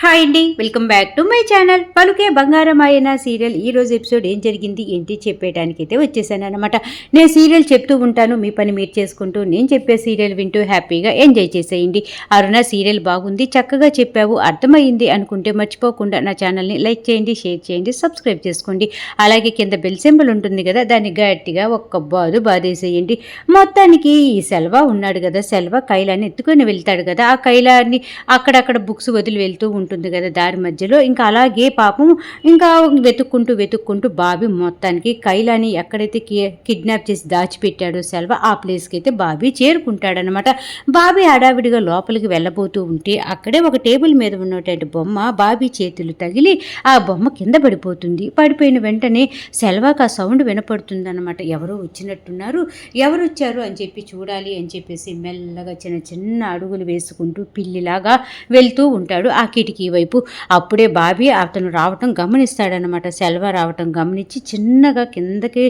Hi అండి welcome back to my channel. పలుకే బంగారం అయిన సీరియల్. ఈ రోజు ఎపిసోడ్ ఏం జరిగింది ఏంటి చెప్పేయడానికి అయితే వచ్చేసాను అనమాట నేను సీరియల్ చెప్తూ ఉంటాను మీ పని మీరు చేసుకుంటూ నేను చెప్పే సీరియల్ వింటూ హ్యాపీగా ఎంజాయ్ చేసేయండి. అరుణ సీరియల్ బాగుంది చక్కగా చెప్పావు అర్థమైంది అనుకుంటే మర్చిపోకుండా నా ఛానల్ని లైక్ చేయండి షేర్ చేయండి సబ్స్క్రైబ్ చేసుకోండి. అలాగే కింద బెల్ సింబల్ ఉంటుంది కదా దాన్ని గట్టిగా ఒక్క బాదు బాధేసేయండి మొత్తానికి ఈ సెల్వ ఉన్నాడు కదా సెల్వ కైలాన్ని ఎత్తుకొని వెళ్తాడు కదా. ఆ కైలాన్ని అక్కడక్కడ బుక్స్ వదిలి వెళ్తూ ఉంటుంది కదా దారి మధ్యలో. ఇంకా అలాగే పాపం ఇంకా వెతుక్కుంటూ వెతుక్కుంటూ బాబీ మొత్తానికి కైలాని ఎక్కడైతే కి- కిడ్నాప్ చేసి దాచిపెట్టాడో సెల్వ ఆ ప్లేస్కి అయితే బాబీ చేరుకుంటాడనమాట బాబీ హడావిడిగా లోపలికి వెళ్ళబోతూ ఉంటే అక్కడే ఒక టేబుల్ మీద ఉన్నటువంటి బొమ్మ బాబీ చేతులు తగిలి ఆ బొమ్మ కింద పడిపోతుంది. పడిపోయిన వెంటనే సెల్వాకి ఆ సౌండ్ వినపడుతుందన్నమాట. ఎవరో వచ్చినట్టున్నారు. ఎవరు వచ్చారు అని చెప్పి చూడాలి అని చెప్పేసి మెల్లగా చిన్న చిన్న అడుగులు వేసుకుంటూ పిల్లిలాగా వెళ్తూ ఉంటాడు. ఆ కిటికీ వైపు అప్పుడే బాబీ అతను రావటం గమనిస్తాడనమాట సెల్వ రావటం గమనించి చిన్నగా కిందకి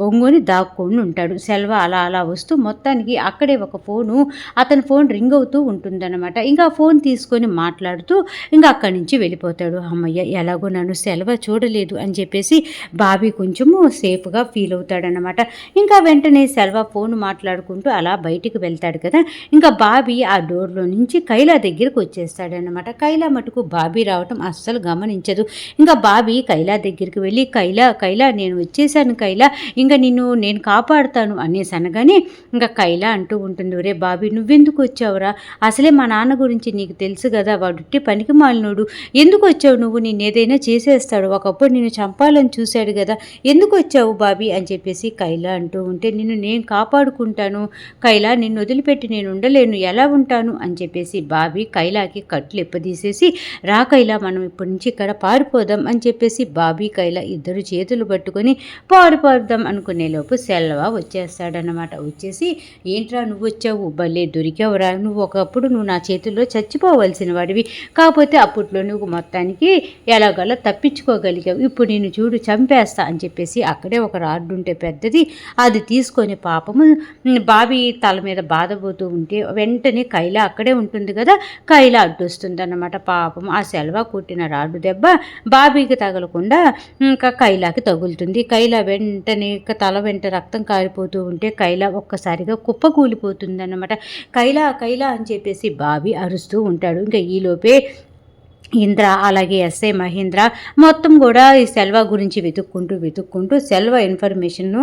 బొంగుని దాక్కొని ఉంటాడు. సెల్వ అలా అలా వస్తూ మొత్తానికి అక్కడే ఒక ఫోను అతని ఫోన్ రింగ్ అవుతూ ఉంటుందన్నమాట. ఇంకా ఫోన్ తీసుకొని మాట్లాడుతూ ఇంకా అక్కడి నుంచి వెళ్ళిపోతాడు. అమ్మయ్య ఎలాగో నన్ను సెలవ చూడలేదు అని చెప్పేసి బాబీ కొంచెము సేఫ్గా ఫీల్ అవుతాడనమాట ఇంకా వెంటనే సెల్వ ఫోన్ మాట్లాడుకుంటూ అలా బయటికి వెళ్తాడు కదా. ఇంకా బాబీ ఆ డోర్లో నుంచి కైలా దగ్గరికి వచ్చేస్తాడనమాట కైలా మటుకు బాబీ రావటం అస్సలు గమనించదు. ఇంకా బాబీ కైలా దగ్గరికి వెళ్ళి కైలా కైలా నేను వచ్చేసాను కైలా ఇంకా నిన్ను నేను కాపాడుతాను అనేసి అనగానే ఇంకా కైలా అంటూ ఉంటుంది ఒరే బాబీ నువ్వెందుకు వచ్చావురా? అసలే మా నాన్న గురించి నీకు తెలుసు కదా వాడుట్టి పనికి మాలినోడు. ఎందుకు వచ్చావు నువ్వు? నేను ఏదైనా చేసేస్తాడు. ఒకప్పుడు నిన్ను చంపాలని చూశాడు కదా ఎందుకు వచ్చావు బాబీ? అని చెప్పేసి కైలా అంటూ ఉంటే నిన్ను నేను కాపాడుకుంటాను. కైలా నిన్ను వదిలిపెట్టి నేను ఉండలేను. ఎలా ఉంటాను? అని చెప్పేసి బాబీ కైలాకి కట్లు ఎప్పదీసేసి రా కైలా మనం ఇప్పటి నుంచి ఇక్కడ పారిపోదాం అని చెప్పేసి బాబీ కైలా ఇద్దరు చేతులు పట్టుకొని పారిపోదాం అనుకునేలోపు సెల్వా వచ్చేస్తాడనమాట వచ్చేసి ఏంట్రా నువ్వు వచ్చావు? భలే దొరికావురా. నువ్వు ఒకప్పుడు నువ్వు నా చేతుల్లో చచ్చిపోవలసిన వాడివి. కాకపోతే అప్పట్లో నువ్వు మొత్తానికి ఎలాగలా తప్పించుకోగలిగావు. ఇప్పుడు నేను చూడు చంపేస్తా అని చెప్పేసి అక్కడే ఒక రాడ్డు ఉంటే పెద్దది. అది తీసుకొని పాపము బాబీ తల మీద బాధపోతూ ఉంటే వెంటనే కైలా అక్కడే ఉంటుంది కదా. కైలా అడ్డొస్తుంది అన్నమాట పాపం ఆ సెలవ కుట్టిన రాడు దెబ్బ బాబీకి తగలకుండా ఇంకా కైలాకి తగులుతుంది. కైలా వెంటనే ఇక తల వెంట రక్తం కారిపోతూ ఉంటే కైలా ఒక్కసారిగా కుప్ప కూలిపోతుంది అన్నమాట కైలా కైలా అని చెప్పేసి బాబీ అరుస్తూ ఉంటాడు. ఇంకా ఈలోపే ఇంద్ర అలాగే ఎస్ఐ మహేంద్ర మొత్తం కూడా ఈ సెల్వ గురించి వెతుక్కుంటూ వెతుక్కుంటూ సెల్వ ఇన్ఫర్మేషన్ను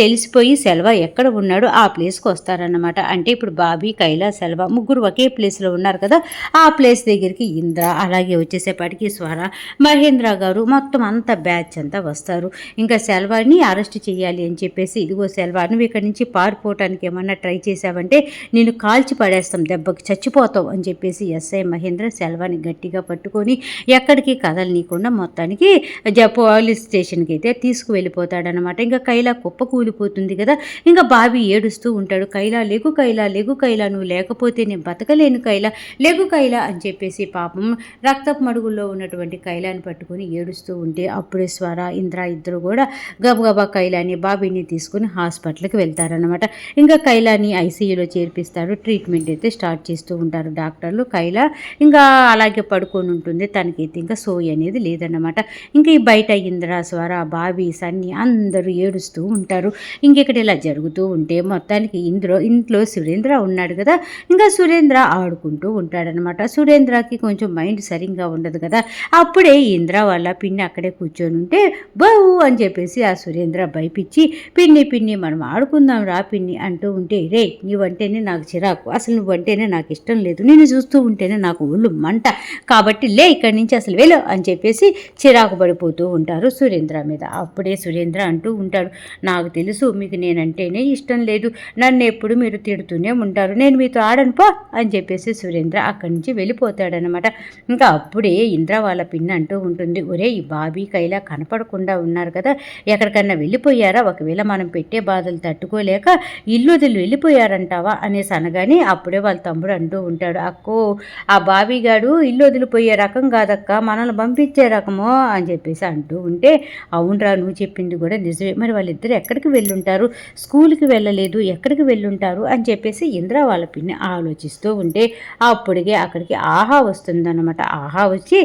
తెలిసిపోయి సెల్వ ఎక్కడ ఉన్నాడో ఆ ప్లేస్కి వస్తారన్నమాట. అంటే ఇప్పుడు బాబీ కైలా సెల్వ ముగ్గురు ఒకే ప్లేస్లో ఉన్నారు కదా ఆ ప్లేస్ దగ్గరికి ఇంద్ర అలాగే వచ్చేసేపటికి స్వర మహేంద్ర గారు మొత్తం అంతా బ్యాచ్ అంతా వస్తారు. ఇంకా సెల్వాని అరెస్ట్ చేయాలి అని చెప్పేసి ఇదిగో సెల్వ నువ్వు ఇక్కడి నుంచి పారిపోవటానికి ఏమన్నా ట్రై చేసావంటే నేను కాల్చి పడేస్తాం దెబ్బకి చచ్చిపోతావు అని చెప్పేసి ఎస్ఐ మహేంద్ర సెల్వాని గట్టిగా పట్టుకొని ఎక్కడికి కదలనీయకుండా మొత్తానికి జ పోలీస్ స్టేషన్కి అయితే తీసుకువెళ్ళిపోతాడనమాట ఇంకా కైలా కుప్ప కూలిపోతుంది కదా ఇంకా బాబీ ఏడుస్తూ ఉంటాడు కైలా లెగు కైలా లెగు కైలా నువ్వు లేకపోతే నేను బతకలేను కైలా లెగు కైలా అని చెప్పేసి పాపం రక్తపు మడుగుల్లో ఉన్నటువంటి కైలాని పట్టుకొని ఏడుస్తూ ఉంటే అప్పుడే స్వర ఇంద్ర ఇద్దరు కూడా గబగబా కైలాని బాబీని తీసుకుని హాస్పిటల్కి వెళ్తారనమాట ఇంకా కైలాని ఐసీయూలో చేర్పిస్తారు ట్రీట్మెంట్ అయితే స్టార్ట్ చేస్తూ ఉంటారు డాక్టర్లు. కైలా ఇంకా అలాగే పడుకొని ఉంటుంది. తనకైతే ఇంకా సోయి అనేది లేదన్నమాట. ఇంకా ఈ బయట ఇంద్ర స్వర బాబీ సన్ని అందరూ ఏడుస్తూ ఉంటారు. ఇంకెక్కడ ఇలా జరుగుతూ ఉంటే మొత్తానికి ఇంద్ర ఇంట్లో సురేంద్ర ఉన్నాడు కదా. ఇంకా సురేంద్ర ఆడుకుంటూ ఉంటాడనమాట సురేంద్రకి కొంచెం మైండ్ సరిగ్గా ఉండదు కదా. అప్పుడే ఇంద్ర వాళ్ళ పిన్ని అక్కడే కూర్చొని ఉంటే బావు అని చెప్పేసి ఆ సురేంద్ర భయపించి పిన్ని పిన్ని మనం ఆడుకుందాం రా పిన్ని అంటూ ఉంటే రే నీవంటేనే నాకు చిరాకు. అసలు నువ్వంటేనే నాకు ఇష్టం లేదు. నేను చూస్తూ ఉంటేనే నాకు ఒళ్ళు మంట. కాబట్టి లే ఇక్కడి నుంచి అసలు వెళ్ళు అని చెప్పేసి చిరాకు పడిపోతూ ఉంటారు సురేంద్ర మీద. అప్పుడే సురేంద్ర అంటూ ఉంటాడు నాకు తెలుసు మీకు నేనంటేనే ఇష్టం లేదు. నన్ను ఎప్పుడు మీరు తిడుతూనే ఉంటారు. నేను మీతో ఆడను పో అని చెప్పేసి సురేంద్ర అక్కడి నుంచి వెళ్ళిపోతాడనమాట ఇంకా అప్పుడే ఇంద్ర వాళ్ళ పిన్న అంటూ ఉంటుంది ఒరే ఈ బాబీ కైలా కనపడకుండా ఉన్నారు కదా. ఎక్కడికన్నా వెళ్ళిపోయారా? ఒకవేళ మనం పెట్టే బాధలు తట్టుకోలేక ఇల్లు వదిలి వెళ్ళిపోయారంటావా? అనేసి అనగానే అప్పుడే వాళ్ళ తమ్ముడు అంటూ ఉంటాడు అక్కో ఆ బాబీ గాడు ఇల్లు వదిలిపోయి వెళ్ళిపోయే రకం కాదక్క మనల్ని పంపించే రకమో అని చెప్పేసి అంటూ ఉంటే అవునరా నువ్వు చెప్పింది కూడా నిజమే. మరి వాళ్ళిద్దరు ఎక్కడికి వెళ్ళుంటారు? స్కూల్కి వెళ్ళలేదు ఎక్కడికి వెళ్ళుంటారు? అని చెప్పేసి ఇంద్ర వాళ్ళ పిన్ని ఆలోచిస్తూ ఉంటే అప్పటికే అక్కడికి ఆహా వస్తుందన్నమాట. ఆహా వచ్చి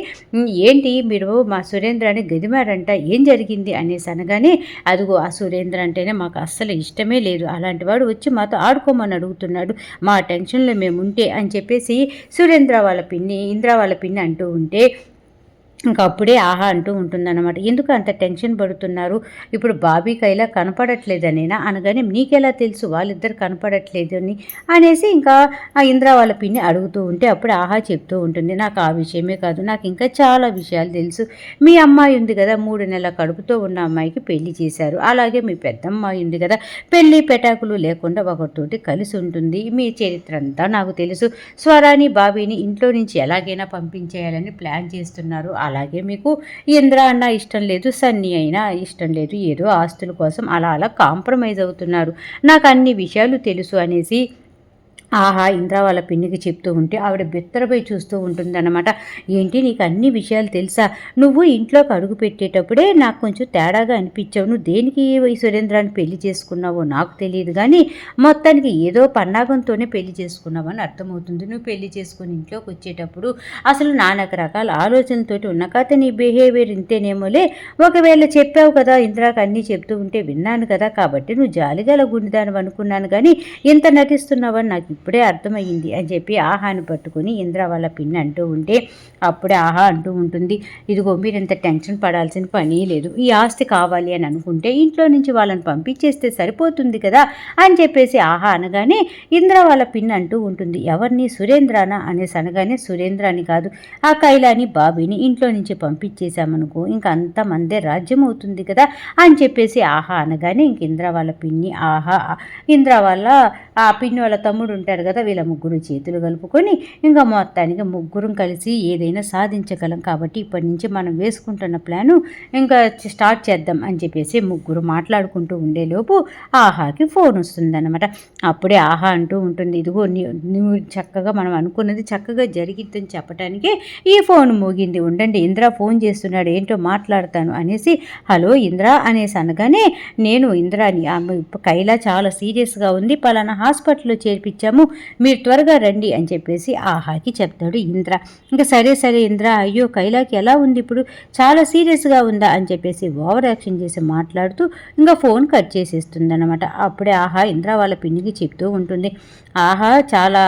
ఏంటి మీరు మా సురేంద్రాన్ని గదిమారంట ఏం జరిగింది? అనేసి అనగానే అదిగో ఆ సురేంద్ర అంటేనే మాకు అస్సలు ఇష్టమే లేదు. అలాంటి వాడు వచ్చి మాతో ఆడుకోమని అడుగుతున్నాడు. మా టెన్షన్లో మేము ఉంటే అని చెప్పేసి సురేంద్ర వాళ్ళ పిన్ని ఇంద్ర వాళ్ళ పిన్ని అంటూ ఉంటే ఇంకా అప్పుడే ఆహా అంటూ ఉంటుందన్నమాట. ఎందుకు అంత టెన్షన్ పడుతున్నారు? ఇప్పుడు బాబీ కైలా కనపడట్లేదనేనా? అనగానే నీకెలా తెలుసు వాళ్ళిద్దరు కనపడట్లేదు అని అనేసి ఇంకా ఆ ఇంద్ర వాళ్ళ పిన్ని అడుగుతూ ఉంటే అప్పుడు ఆహా చెప్తూ ఉంటుంది. నాకు ఆ విషయమే కాదు నాకు ఇంకా చాలా విషయాలు తెలుసు. మీ అమ్మాయి ఉంది కదా మూడు నెలల కడుపుతో ఉన్న అమ్మాయికి పెళ్ళి చేశారు. అలాగే మీ పెద్దమ్మాయి ఉంది కదా పెళ్ళి పెటాకులు లేకుండా ఒకరితోటి కలిసి ఉంటుంది. మీ చరిత్ర అంతా నాకు తెలుసు. స్వరాని బాబీని ఇంట్లో నుంచి ఎలాగైనా పంపించేయాలని ప్లాన్ చేస్తున్నారు. అలాగే మీకు ఇంద్ర అన్న ఇష్టం లేదు సన్నీ అయినా ఇష్టం లేదు ఏదో ఆస్తుల కోసం అలా అలా కాంప్రమైజ్ అవుతున్నారు. నాకు అన్ని విషయాలు తెలుసు అనేసి ఆహా ఇంద్ర వాళ్ళ పిన్నికి చెప్తూ ఉంటే ఆవిడ బిత్తరపై చూస్తూ ఉంటుందన్నమాట. ఏంటి నీకు అన్ని విషయాలు తెలుసా? నువ్వు ఇంట్లోకి అడుగు పెట్టేటప్పుడే నాకు కొంచెం తేడాగా అనిపించావు. నువ్వు దేనికి ఈ సురేంద్రాన్ని పెళ్ళి చేసుకున్నావో నాకు తెలియదు కానీ మొత్తానికి ఏదో పన్నాగంతోనే పెళ్ళి చేసుకున్నావని అర్థమవుతుంది. నువ్వు పెళ్ళి చేసుకుని ఇంట్లోకి వచ్చేటప్పుడు అసలు నానక రకాల ఆలోచనతోటి ఉన్న కథ నీ బిహేవియర్ ఇంతేనేమోలే. ఒకవేళ చెప్పావు కదా ఇంద్రాకి అన్నీ చెప్తూ ఉంటే విన్నాను కదా కాబట్టి నువ్వు జాలిగల గుండెదాని అనుకున్నాను కానీ ఇంత నటిస్తున్నావని నాకు ఇప్పుడే అర్థమయ్యింది అని చెప్పి ఆహాను పట్టుకుని ఇంద్ర వాళ్ళ పిన్ని అంటూ ఉంటే అప్పుడే ఆహా అంటూ ఉంటుంది. ఇదిగో మీరు ఇంత టెన్షన్ పడాల్సిన పని లేదు. ఈ ఆస్తి కావాలి అని అనుకుంటే ఇంట్లో నుంచి వాళ్ళని పంపించేస్తే సరిపోతుంది కదా అని చెప్పేసి ఆహా అనగానే ఇంద్ర వాళ్ళ పిన్ అంటూ ఉంటుంది. ఎవరిని? సురేంద్రానా? అనేసి అనగానే సురేంద్ర అని కాదు ఆ కైలాని బాబీని ఇంట్లో నుంచి పంపించేశామనుకో ఇంక అంత మందే రాజ్యం అవుతుంది కదా అని చెప్పేసి ఆహా అనగానే ఇంక ఇంద్ర వాళ్ళ పిన్ని ఆహా ఇంద్ర వాళ్ళ ఆ పిన్ని వాళ్ళ తమ్ముడు ఉంటారు కదా వీళ్ళ ముగ్గురు చేతులు కలుపుకొని ఇంకా మొత్తానికి ముగ్గురం కలిసి ఏదైనా సాధించగలం కాబట్టి ఇప్పటి నుంచి మనం వేసుకుంటున్న ప్లాను ఇంకా స్టార్ట్ చేద్దాం అని చెప్పేసి ముగ్గురు మాట్లాడుకుంటూ ఉండేలోపు ఆహాకి ఫోన్ వస్తుందన్నమాట. అప్పుడే ఆహా అంటూ ఉంటుంది ఇదిగో నువ్వు చక్కగా మనం అనుకున్నది చక్కగా జరిగిద్దని చెప్పడానికి ఈ ఫోన్ మోగింది. ఉండండి ఇంద్ర ఫోన్ చేస్తున్నాడు ఏంటో మాట్లాడతాను అనేసి హలో ఇంద్ర అనేసి అనగానే నేను ఇంద్రాని ఆమె కైలా చాలా సీరియస్గా ఉంది పలానా హాస్పిటల్లో చేర్పించాము మీరు త్వరగా రండి అని చెప్పేసి ఆహాకి చెప్తాడు ఇంద్ర. ఇంకా సరే సరే ఇంద్ర అయ్యో కైలాకి ఎలా ఉంది ఇప్పుడు? చాలా సీరియస్గా ఉందా? అని చెప్పేసి ఓవర్ యాక్షన్ చేసి మాట్లాడుతూ ఇంకా ఫోన్ కట్ చేసేస్తుంది అనమాట అప్పుడే ఆహా ఇంద్ర వాళ్ళ పిన్నికి చెప్తూ ఉంటుంది. ఆహా చాలా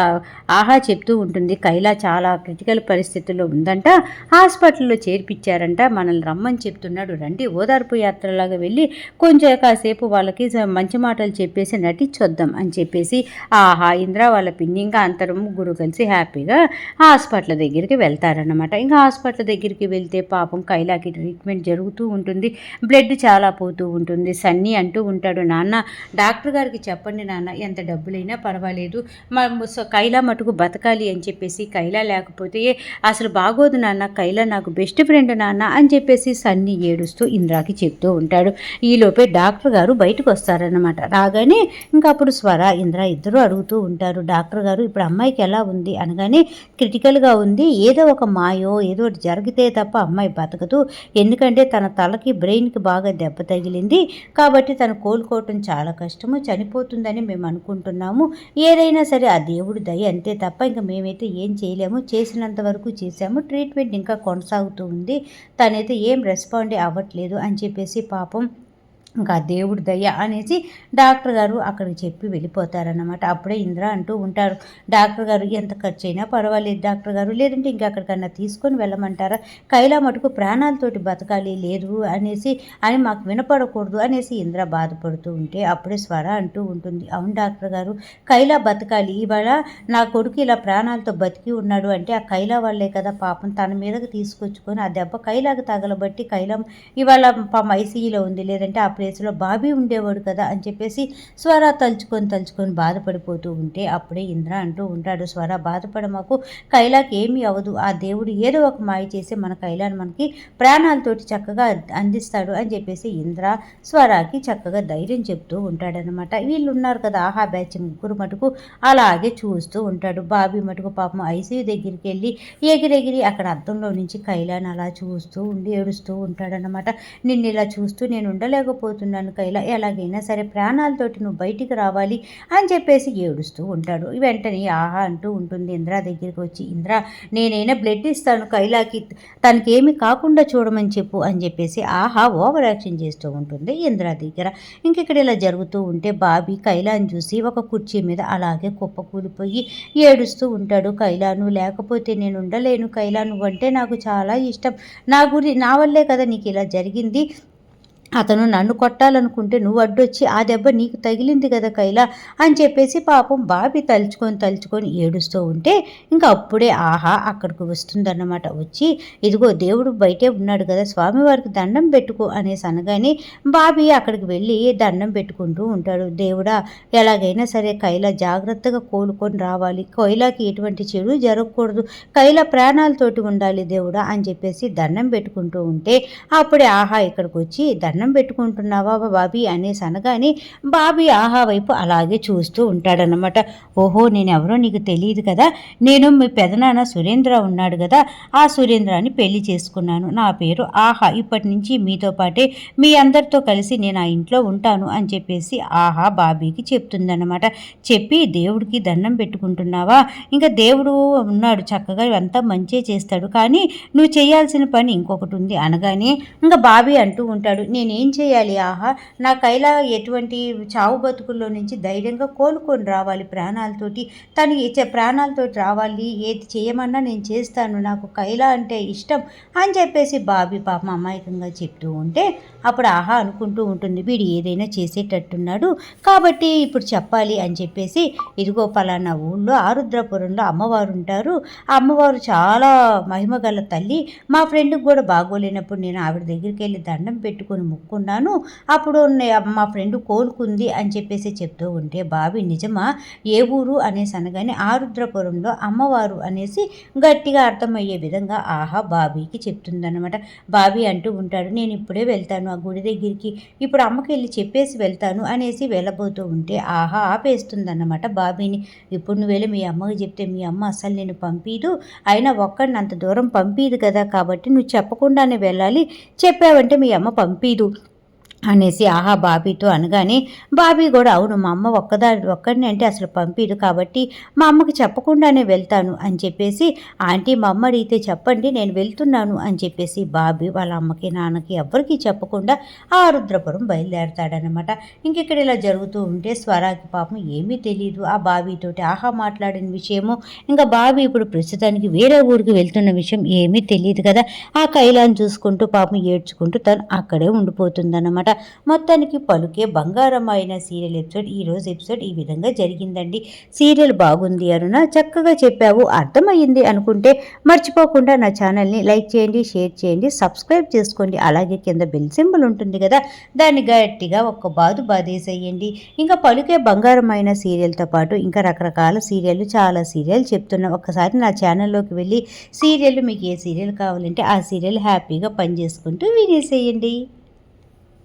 ఆహా చెప్తూ ఉంటుంది. కైలా చాలా క్రిటికల్ పరిస్థితుల్లో ఉందంట. హాస్పిటల్లో చేర్పించారంట. మనల్ని రమ్మని చెప్తున్నాడు. రండి ఓదార్పు యాత్రలాగా వెళ్ళి కొంచెం కాసేపు వాళ్ళకి మంచి మాటలు చెప్పేసి నటించొద్దాం అని చెప్పేసి ఆహా ఇంద్ర వాళ్ళ పిన్ని ఇంకా అంతరం ముగ్గురు కలిసి హ్యాపీగా హాస్పిటల్ దగ్గరికి వెళ్తారనమాట ఇంకా హాస్పిటల్ దగ్గరికి వెళ్తే పాపం కైలాకి ట్రీట్మెంట్ జరుగుతూ ఉంటుంది. బ్లడ్ చాలా పోతూ ఉంటుంది. సన్నీ అంటూ ఉంటాడు నాన్న డాక్టర్ గారికి చెప్పండి నాన్న ఎంత డబ్బులైనా పర్వాలేదు. మా కైలా మటుకు బతకాలి అని చెప్పేసి కైలా లేకపోతే అసలు బాగోదు నాన్న కైలా నాకు బెస్ట్ ఫ్రెండ్ నాన్న అని చెప్పేసి సన్నీ ఏడుస్తూ ఇంద్రాకి చెప్తూ ఉంటాడు. ఈలోపే డాక్టర్ గారు బయటకు వస్తారన్నమాట. రాగానే ఇంకా అప్పుడు స్వర ఇంద్ర ఇద్దరు అడుగుతూ ఉంటారు. డాక్టర్ గారు ఇప్పుడు అమ్మాయికి ఎలా ఉంది అనగానే క్రిటికల్గా ఉంది. ఏదో ఒక మాయో ఏదో ఒకటి జరిగితే తప్ప అమ్మాయి బతకదు. ఎందుకంటే తన తలకి బ్రెయిన్కి బాగా దెబ్బ తగిలింది. కాబట్టి తను కోలుకోవటం చాలా కష్టము. చనిపోతుందని మేము అనుకుంటున్నాము. ఏదైనా సరే ఆ దేవుడి దయ అంతే తప్ప ఇంకా మేమైతే ఏం చేయలేము. చేసినంత వరకు చేసాము ట్రీట్మెంట్ ఇంకా కొనసాగుతూ ఉంది. తనైతే ఏం రెస్పాండ్ అవ్వట్లేదు అని చెప్పేసి పాపం ఇంకా దేవుడి దయ అనేసి డాక్టర్ గారు అక్కడికి చెప్పి వెళ్ళిపోతారన్నమాట. అప్పుడే ఇంద్ర అంటూ ఉంటారు డాక్టర్ గారు ఎంత ఖర్చు అయినా పర్వాలేదు డాక్టర్ గారు లేదంటే ఇంకా అక్కడికన్నా తీసుకొని వెళ్ళమంటారా? కైలా మటుకు ప్రాణాలతోటి బతకాలి లేదు అనేసి అని మాకు వినపడకూడదు అనేసి ఇంద్ర బాధపడుతూ ఉంటే అప్పుడే స్వర అంటూ ఉంటుంది. అవును డాక్టర్ గారు కైలా బతకాలి. ఇవాళ నా కొడుకు ఇలా ప్రాణాలతో బతికి ఉన్నాడు అంటే ఆ కైలా వాళ్ళే కదా పాపం తన మీదకి తీసుకొచ్చుకొని ఆ దెబ్బ కైలాకు తగలబట్టి కైలా ఇవాళ పాపం ఐసీఈలో ఉంది లేదంటే అప్పుడు ప్లేస్లో బాబీ ఉండేవాడు కదా అని చెప్పేసి స్వర తలుచుకొని తలుచుకొని బాధపడిపోతూ ఉంటే అప్పుడే ఇంద్ర అంటూ ఉంటాడు స్వర బాధపడ మాకు కైలాకి ఏమీ అవ్వదు. ఆ దేవుడు ఏదో ఒక మాయ చేసి మన కైలాన్ని మనకి ప్రాణాలతోటి చక్కగా అందిస్తాడు అని చెప్పేసి ఇంద్ర స్వరాకి చక్కగా ధైర్యం చెప్తూ ఉంటాడనమాట వీళ్ళు ఉన్నారు కదా ఆహా బ్యాచ్ ముగ్గురు మటుకు అలాగే చూస్తూ ఉంటాడు. బాబీ మటుకు పాపం ఐసీయూ దగ్గరికి వెళ్ళి ఎగిరెగిరి అక్కడ అద్దంలో నుంచి కైలాన్ని అలా చూస్తూ ఉండి ఏడుస్తూ ఉంటాడనమాట నిన్ను ఇలా చూస్తూ నేను చనిపోతున్నాను కైలా. ఎలాగైనా సరే ప్రాణాలతోటి నువ్వు బయటికి రావాలి అని చెప్పేసి ఏడుస్తూ ఉంటాడు. వెంటనే ఆహా అంటూ ఉంటుంది ఇంద్ర దగ్గరికి వచ్చి ఇంద్ర నేనైనా బ్లడ్ ఇస్తాను కైలాకి. తనకేమి కాకుండా చూడమని చెప్పు అని చెప్పేసి ఆహా ఓవర్ యాక్షన్ చేస్తూ ఉంటుంది ఇంద్ర దగ్గర. ఇంక ఇక్కడ ఇలా జరుగుతూ ఉంటే బాబీ కైలాని చూసి ఒక కుర్చీ మీద అలాగే కుప్ప కూలిపోయి ఏడుస్తూ ఉంటాడు. కైలాను లేకపోతే నేను ఉండలేను. కైలా నువ్వంటే నాకు చాలా ఇష్టం. నా గురి నా వల్లే కదా నీకు ఇలా జరిగింది. అతను నన్ను కొట్టాలనుకుంటే నువ్వు అడ్డొచ్చి ఆ దెబ్బ నీకు తగిలింది కదా కైలా అని చెప్పేసి పాపం బాబి తలుచుకొని తలుచుకొని ఏడుస్తూ ఉంటే ఇంకా అప్పుడే ఆహా అక్కడికి వస్తుందన్నమాట. వచ్చి ఇదిగో దేవుడు బయటే ఉన్నాడు కదా స్వామివారికి దండం పెట్టుకో అనేసి అనగానే బాబి అక్కడికి వెళ్ళి దండం పెట్టుకుంటూ ఉంటాడు. దేవుడా ఎలాగైనా సరే కైలా జాగ్రత్తగా కోలుకొని రావాలి. కైలాకి ఎటువంటి చెడు జరగకూడదు. కైలా ప్రాణాలతోటి ఉండాలి దేవుడా అని చెప్పేసి దండం పెట్టుకుంటూ ఉంటే అప్పుడే ఆహా ఇక్కడికి వచ్చి దండం దండం పెట్టుకుంటున్నావా బాబీ అనేసి అనగానే బాబీ ఆహా వైపు అలాగే చూస్తూ ఉంటాడనమాట ఓహో నేను ఎవరో నీకు తెలియదు కదా. నేను మీ పెదనాన్న సురేంద్ర ఉన్నాడు కదా. ఆ సురేంద్రాన్ని పెళ్ళి చేసుకున్నాను. నా పేరు ఆహా. ఇప్పటి నుంచి మీతో పాటే మీ అందరితో కలిసి నేను ఆ ఇంట్లో ఉంటాను అని చెప్పేసి ఆహా బాబీకి చెప్తుందన్నమాట. చెప్పి దేవుడికి దండం పెట్టుకుంటున్నావా? ఇంకా దేవుడు ఉన్నాడు. చక్కగా అంతా మంచే చేస్తాడు. కానీ నువ్వు చేయాల్సిన పని ఇంకొకటి ఉంది. అనగానే ఇంకా బాబీ అంటూ ఉంటాడు. నేను ఏం చేయాలి? ఆహా నాకు కైలా ఎటువంటి చావు బతుకుల్లో నుంచి ధైర్యంగా కోలుకొని రావాలి ప్రాణాలతోటి. తను ప్రాణాలతోటి రావాలి. ఏది చేయమన్నా నేను చేస్తాను. నాకు కైలా అంటే ఇష్టం అని చెప్పేసి బాబీ పాపం అమాయకంగా చెప్తూ ఉంటే అప్పుడు ఆహా అనుకుంటూ ఉంటుంది. వీడు ఏదైనా చేసేటట్టున్నాడు. కాబట్టి ఇప్పుడు చెప్పాలి అని చెప్పేసి ఇదిగో పలానా ఊళ్ళో ఆరుద్రపురంలో అమ్మవారు ఉంటారు. ఆ అమ్మవారు చాలా మహిమగల తల్లి. మా ఫ్రెండ్కి కూడా బాగోలేనప్పుడు నేను ఆవిడ దగ్గరికి వెళ్ళి దండం పెట్టుకొని ముక్కున్నాను అప్పుడు మా ఫ్రెండ్ కోలుకుంది అని చెప్పేసి చెప్తూ ఉంటే బావి నిజమా? ఏ ఊరు? అనేసి అనగానే ఆరుద్రపురంలో అమ్మవారు అనేసి గట్టిగా అర్థమయ్యే విధంగా ఆహా బాబీకి చెప్తుందన్నమాట. బాబీ అంటూ ఉంటాడు నేను ఇప్పుడే వెళ్తాను ఆ గుడి దగ్గరికి. ఇప్పుడు అమ్మకి వెళ్ళి చెప్పేసి వెళ్తాను అనేసి వెళ్ళబోతూ ఉంటే ఆహా ఆపేస్తుందన్నమాట బాబీని. ఇప్పుడు నువ్వు వెళ్ళి మీ అమ్మకి చెప్తే మీ అమ్మ అసలు నేను పంపీదు. అయినా ఒక్కడిని అంత దూరం పంపీదు కదా కాబట్టి నువ్వు చెప్పకుండానే వెళ్ళాలి. చెప్పావంటే మీ అమ్మ పంపీదు అనేసి ఆహా బాబీతో అనగానే బాబీ కూడా అవును మా అమ్మ ఒక్కదాని ఒక్కడిని అంటే అసలు పంపిడు కాబట్టి మా అమ్మకి చెప్పకుండానే వెళ్తాను అని చెప్పేసి ఆంటీ మా అమ్మ అడిగితే చెప్పండి నేను వెళ్తున్నాను అని చెప్పేసి బాబీ వాళ్ళ అమ్మకి నాన్నకి ఎవ్వరికీ చెప్పకుండా ఆ రుద్రపురం బయలుదేరతాడనమాట. ఇంక ఇక్కడ ఇలా జరుగుతూ ఉంటే స్వరాకి పాపం ఏమీ తెలియదు ఆ బాబీతోటి ఆహా మాట్లాడిన విషయము ఇంకా బాబీ ఇప్పుడు ప్రస్తుతానికి వేరే ఊరికి వెళ్తున్న విషయం ఏమీ తెలియదు కదా. ఆ కైలాన్ని చూసుకుంటూ పాపం ఏడ్చుకుంటూ తను అక్కడే ఉండిపోతుందన్నమాట మొత్తానికి పలుకే బంగారం అయిన సీరియల్ ఎపిసోడ్ ఈరోజు ఎపిసోడ్ ఈ విధంగా జరిగిందండి. సీరియల్ బాగుంది అరుణ చక్కగా చెప్పావు అర్థమయ్యింది అనుకుంటే మర్చిపోకుండా నా ఛానల్ని లైక్ చేయండి షేర్ చేయండి సబ్స్క్రైబ్ చేసుకోండి. అలాగే కింద బెల్ సింబల్ ఉంటుంది కదా దాన్ని గట్టిగా ఒక్క బాదు బాధేసేయండి ఇంకా పలుకే బంగారం అయిన సీరియల్తో పాటు ఇంకా రకరకాల సీరియల్లు చాలా సీరియల్ చెప్తున్నా. ఒక్కసారి నా ఛానల్లోకి వెళ్ళి సీరియల్ మీకు ఏ సీరియల్ కావాలంటే ఆ సీరియల్ హ్యాపీగా పనిచేసుకుంటూ వినేసేయండి.